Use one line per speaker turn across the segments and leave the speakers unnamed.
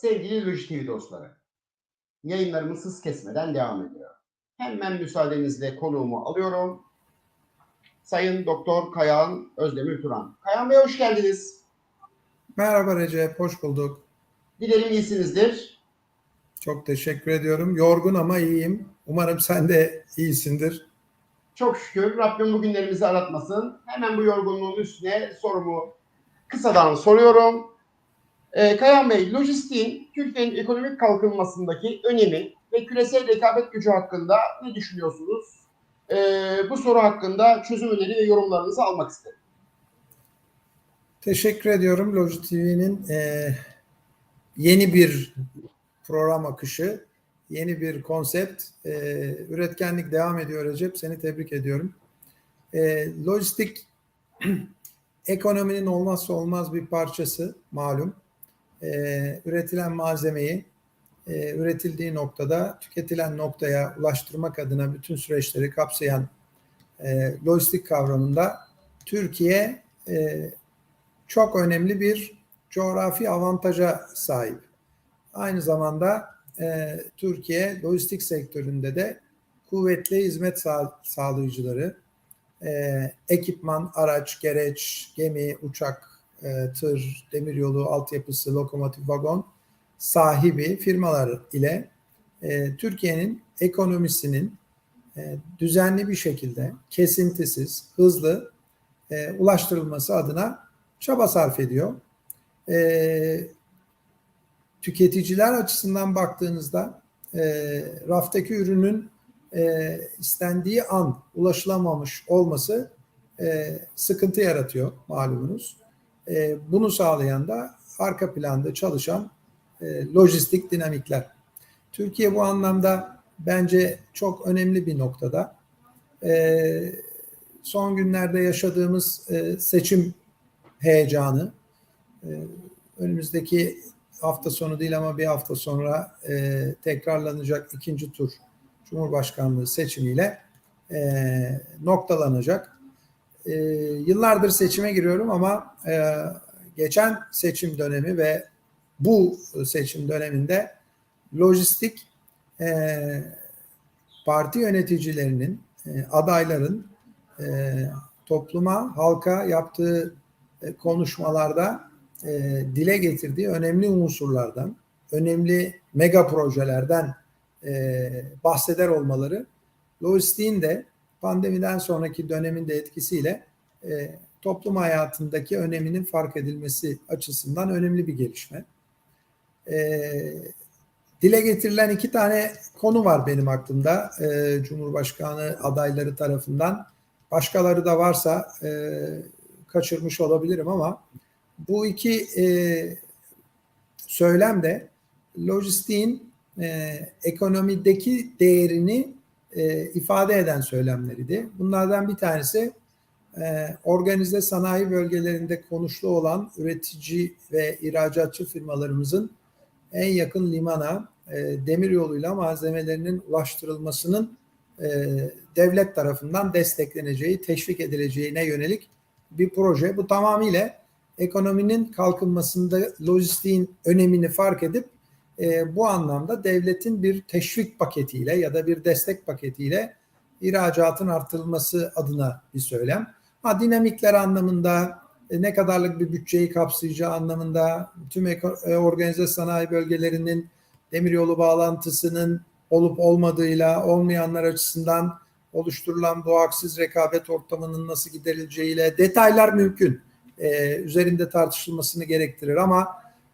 Sevgili Loji TV dostları, yayınlarımız hız kesmeden devam ediyor. Hemen müsaadenizle konuğumu alıyorum. Sayın Doktor Kayahan Özdemir Turan. Kayahan Bey hoş geldiniz.
Merhaba Recep, hoş bulduk.
Dilerim iyisinizdir.
Çok teşekkür ediyorum. Yorgun ama iyiyim. Umarım sen de iyisindir.
Çok şükür Rabbim bugünlerimizi aratmasın. Hemen bu yorgunluğun üstüne sorumu kısadan soruyorum. Ee, Kayan Bey, lojistiğin Türkiye'nin ekonomik kalkınmasındaki önemi ve küresel rekabet gücü hakkında ne düşünüyorsunuz? Ee, bu soru hakkında çözüm öneri ve yorumlarınızı almak isterim.
Teşekkür ediyorum. Loji TV'nin e, yeni bir program akışı, yeni bir konsept, e, üretkenlik devam ediyor Recep. Seni tebrik ediyorum. E, lojistik ekonominin olmazsa olmaz bir parçası malum. E, üretilen malzemeyi e, üretildiği noktada tüketilen noktaya ulaştırmak adına bütün süreçleri kapsayan e, lojistik kavramında Türkiye e, çok önemli bir coğrafi avantaja sahip. Aynı zamanda e, Türkiye lojistik sektöründe de kuvvetli hizmet sağ, sağlayıcıları, e, ekipman, araç, gereç, gemi, uçak, e, tır, demiryolu altyapısı, lokomotif, vagon sahibi firmalar ile e, Türkiye'nin ekonomisinin e, düzenli bir şekilde kesintisiz, hızlı e, ulaştırılması adına çaba sarf ediyor. E, tüketiciler açısından baktığınızda e, raftaki ürünün e, istendiği an ulaşılamamış olması e, sıkıntı yaratıyor malumunuz. E, bunu sağlayan da arka planda çalışan e, lojistik dinamikler. Türkiye bu anlamda bence çok önemli bir noktada. E, son günlerde yaşadığımız e, seçim heyecanı, e, önümüzdeki hafta sonu değil ama bir hafta sonra e, tekrarlanacak ikinci tur Cumhurbaşkanlığı seçimiyle e, noktalanacak. E, yıllardır seçime giriyorum ama e, geçen seçim dönemi ve bu seçim döneminde lojistik e, parti yöneticilerinin, e, adayların e, topluma, halka yaptığı e, konuşmalarda e, dile getirdiği önemli unsurlardan, önemli mega projelerden e, bahseder olmaları lojistiğin de pandemiden sonraki dönemin de etkisiyle e, toplum hayatındaki öneminin fark edilmesi açısından önemli bir gelişme. E, dile getirilen iki tane konu var benim aklımda e, Cumhurbaşkanı adayları tarafından. Başkaları da varsa e, kaçırmış olabilirim ama bu iki e, söylem de lojistiğin e, ekonomideki değerini e, ifade eden söylemleriydi. Bunlardan bir tanesi e, organize sanayi bölgelerinde konuşlu olan üretici ve ihracatçı firmalarımızın en yakın limana e, demir yoluyla malzemelerinin ulaştırılmasının e, devlet tarafından destekleneceği, teşvik edileceğine yönelik bir proje. Bu tamamıyla ekonominin kalkınmasında lojistiğin önemini fark edip e, bu anlamda devletin bir teşvik paketiyle ya da bir destek paketiyle ihracatın artırılması adına bir söylem. Ha, dinamikler anlamında e, ne kadarlık bir bütçeyi kapsayacağı anlamında tüm e, organize sanayi bölgelerinin demiryolu bağlantısının olup olmadığıyla olmayanlar açısından oluşturulan bu rekabet ortamının nasıl giderileceğiyle detaylar mümkün. Ee, üzerinde tartışılmasını gerektirir ama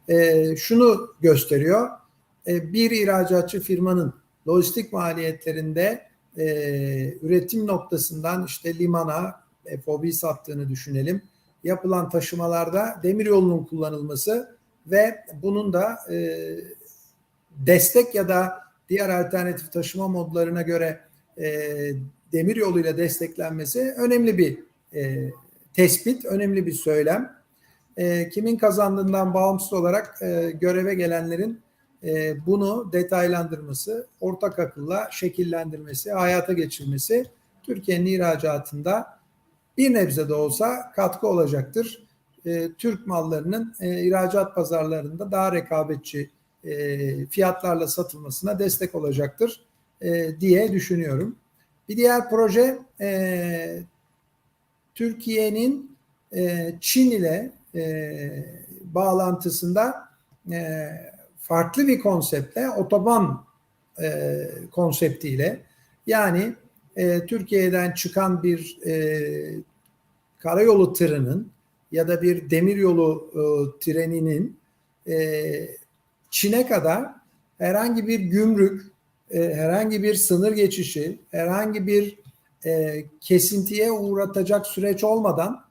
e, şunu gösteriyor. E, bir ihracatçı firmanın lojistik maliyetlerinde e, üretim noktasından işte limana FOB sattığını düşünelim. Yapılan taşımalarda demir yolunun kullanılması ve bunun da e, destek ya da diğer alternatif taşıma modlarına göre e, demir yoluyla desteklenmesi önemli bir e, tespit, önemli bir söylem. E, kimin kazandığından bağımsız olarak e, göreve gelenlerin e, bunu detaylandırması, ortak akılla şekillendirmesi, hayata geçirmesi Türkiye'nin ihracatında bir nebze de olsa katkı olacaktır. E, Türk mallarının e, ihracat pazarlarında daha rekabetçi e, fiyatlarla satılmasına destek olacaktır e, diye düşünüyorum. Bir diğer proje e, Türkiye'nin e, Çin ile e, bağlantısında e, farklı bir konseptle otoban e, konseptiyle yani e, Türkiye'den çıkan bir e, karayolu tırının ya da bir demiryolu e, treninin e, Çin'e kadar herhangi bir gümrük, e, herhangi bir sınır geçişi, herhangi bir e, kesintiye uğratacak süreç olmadan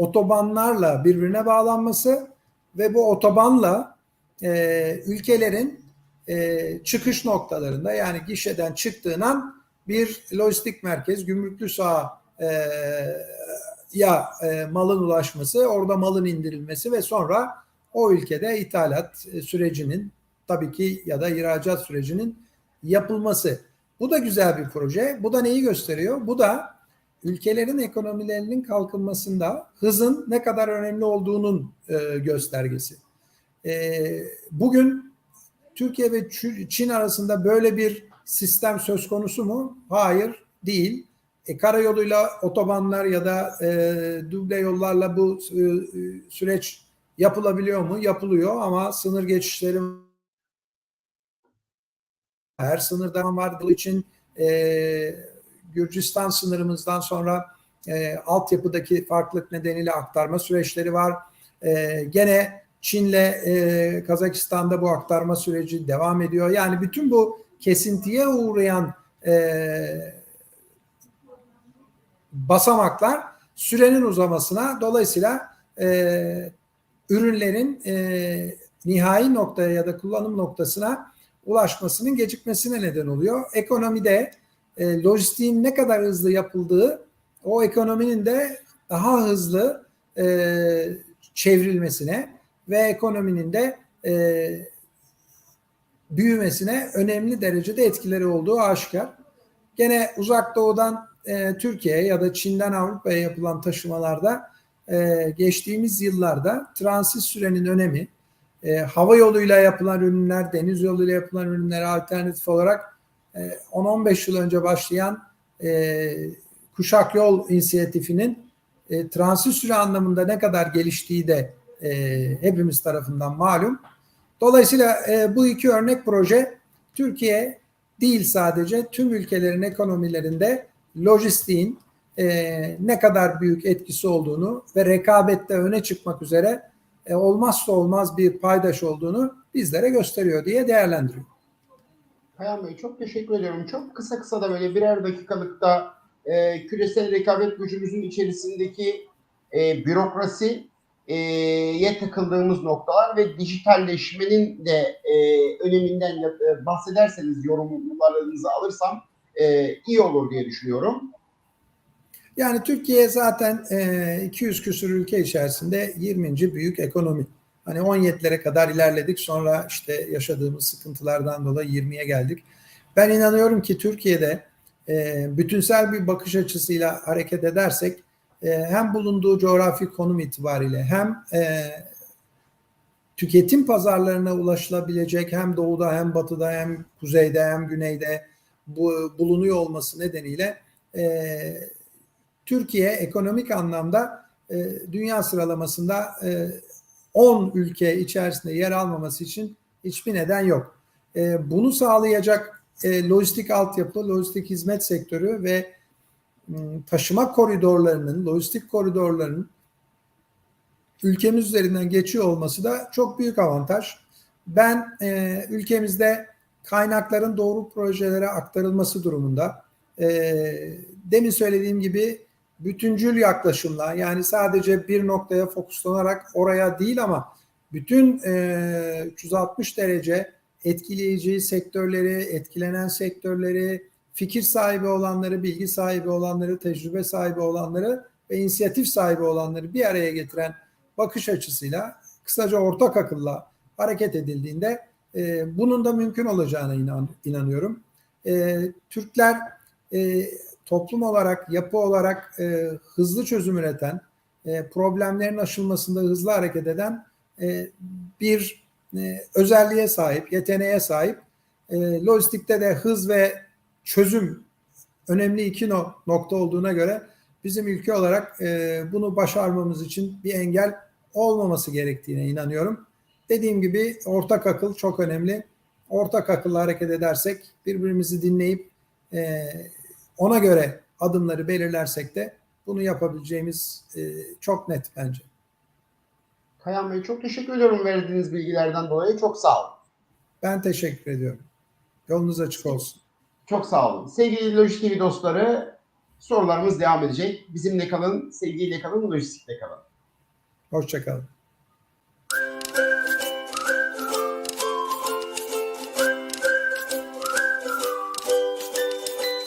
otobanlarla birbirine bağlanması ve bu otobanla e, ülkelerin e, çıkış noktalarında yani gişeden çıktığın an bir lojistik merkez, gümrüklü saha e, ya e, malın ulaşması, orada malın indirilmesi ve sonra o ülkede ithalat e, sürecinin tabii ki ya da ihracat sürecinin yapılması. Bu da güzel bir proje. Bu da neyi gösteriyor? Bu da ülkelerin ekonomilerinin kalkınmasında hızın ne kadar önemli olduğunun e, göstergesi. E, bugün Türkiye ve Çin arasında böyle bir sistem söz konusu mu? Hayır, değil. E, karayoluyla otobanlar ya da e, duble yollarla bu e, süreç yapılabiliyor mu? Yapılıyor ama sınır geçişleri her sınırdan var için e, Gürcistan sınırımızdan sonra e, altyapıdaki farklılık nedeniyle aktarma süreçleri var. E, gene Çin'le e, Kazakistan'da bu aktarma süreci devam ediyor. Yani bütün bu kesintiye uğrayan e, basamaklar sürenin uzamasına dolayısıyla e, ürünlerin e, nihai noktaya ya da kullanım noktasına ulaşmasının gecikmesine neden oluyor. Ekonomide e, lojistiğin ne kadar hızlı yapıldığı o ekonominin de daha hızlı e, çevrilmesine ve ekonominin de e, büyümesine önemli derecede etkileri olduğu aşikar. Gene uzak doğudan e, Türkiye'ye ya da Çin'den Avrupa'ya yapılan taşımalarda e, geçtiğimiz yıllarda transit sürenin önemi, e, hava yoluyla yapılan ürünler, deniz yoluyla yapılan ürünlere alternatif olarak 10-15 yıl önce başlayan e, kuşak yol inisiyatifinin e, transit süre anlamında ne kadar geliştiği de e, hepimiz tarafından malum. Dolayısıyla bu iki örnek proje Türkiye değil sadece tüm ülkelerin ekonomilerinde lojistiğin e, ne kadar büyük etkisi olduğunu ve rekabette öne çıkmak üzere e, olmazsa olmaz bir paydaş olduğunu bizlere gösteriyor diye değerlendiriyor.
Kayan Bey çok teşekkür ediyorum. Çok kısa kısa da böyle birer dakikalıkta e, küresel rekabet gücümüzün içerisindeki e, bürokrasi e, takıldığımız noktalar ve dijitalleşmenin de e, öneminden e, bahsederseniz yorumlarınızı alırsam e, iyi olur diye düşünüyorum.
Yani Türkiye zaten e, 200 küsur ülke içerisinde 20. büyük ekonomi. Hani 17'lere kadar ilerledik sonra işte yaşadığımız sıkıntılardan dolayı 20'ye geldik. Ben inanıyorum ki Türkiye'de e, bütünsel bir bakış açısıyla hareket edersek e, hem bulunduğu coğrafi konum itibariyle hem e, tüketim pazarlarına ulaşılabilecek hem doğuda hem batıda hem kuzeyde hem güneyde bu, bulunuyor olması nedeniyle e, Türkiye ekonomik anlamda e, dünya sıralamasında e, 10 ülke içerisinde yer almaması için hiçbir neden yok. E, bunu sağlayacak e, lojistik altyapı, lojistik hizmet sektörü ve taşıma koridorlarının, lojistik koridorlarının ülkemiz üzerinden geçiyor olması da çok büyük avantaj. Ben e, ülkemizde kaynakların doğru projelere aktarılması durumunda e, demin söylediğim gibi bütüncül yaklaşımla yani sadece bir noktaya fokuslanarak oraya değil ama bütün e, 360 derece etkileyici sektörleri, etkilenen sektörleri, fikir sahibi olanları, bilgi sahibi olanları, tecrübe sahibi olanları ve inisiyatif sahibi olanları bir araya getiren bakış açısıyla kısaca ortak akılla hareket edildiğinde e, bunun da mümkün olacağına inan, inanıyorum. E, Türkler e, toplum olarak, yapı olarak e, hızlı çözüm üreten, e, problemlerin aşılmasında hızlı hareket eden e, bir e, özelliğe sahip, yeteneğe sahip. E, lojistikte de hız ve çözüm önemli iki no- nokta olduğuna göre bizim ülke olarak e, bunu başarmamız için bir engel olmaması gerektiğine inanıyorum. Dediğim gibi ortak akıl çok önemli. Ortak akılla hareket edersek, birbirimizi dinleyip e, ona göre adımları belirlersek de bunu yapabileceğimiz e, çok net bence.
Kayan Bey çok teşekkür ediyorum verdiğiniz bilgilerden dolayı. Çok sağ olun.
Ben teşekkür ediyorum. Yolunuz açık olsun.
Çok sağ olun. Sevgili Lojistik TV dostları sorularımız devam edecek. Bizimle kalın, sevgiyle kalın, lojistikle kalın.
Hoşçakalın.